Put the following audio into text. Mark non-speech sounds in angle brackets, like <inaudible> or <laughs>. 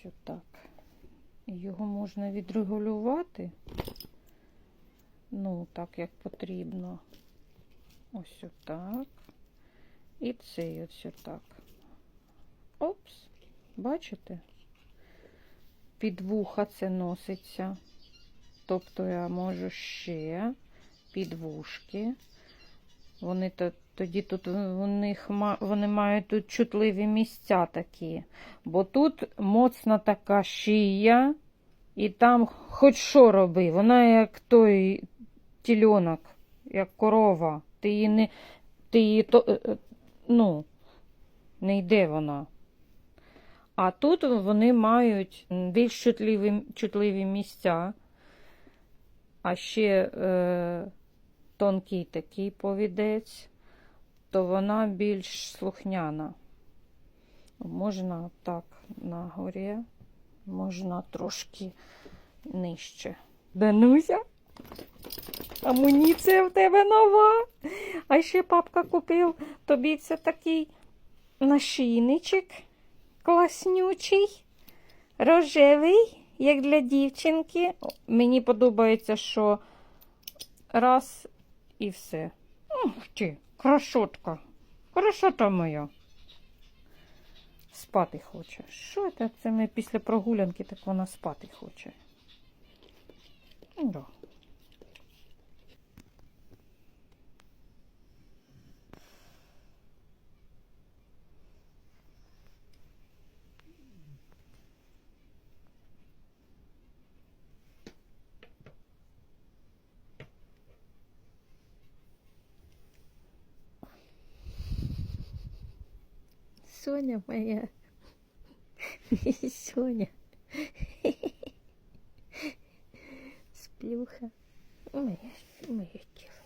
Ось отак. Його можна відрегулювати. Ну, так, як потрібно. Ось отак. І цей ось отак. Опс. Бачите? Під вуха це носиться. Тобто я можу ще під вушки. Вони тоді тут у них вони мають тут чутливі місця такі. Бо тут моцна така шия, і там хоч що роби. Вона як той тільонок, як корова. Ти її не ти її то, е, е, ну, не йде вона. А тут вони мають більш чутливі, чутливі місця, а ще е, тонкий такий повідець, то вона більш слухняна. Можна так на горі, можна трошки нижче. Дануся, амуніція в тебе нова. А ще папка купив тобі це такий нашийничок класнючий, рожевий, як для дівчинки. Мені подобається, що раз і все. Ух ти, красотка, красота моя. Спати хоче. Що це? Це ми після прогулянки, так вона спати хоче. Да. Соня моя. <laughs> Соня. <laughs> Сплюха. Моя, моя тіло.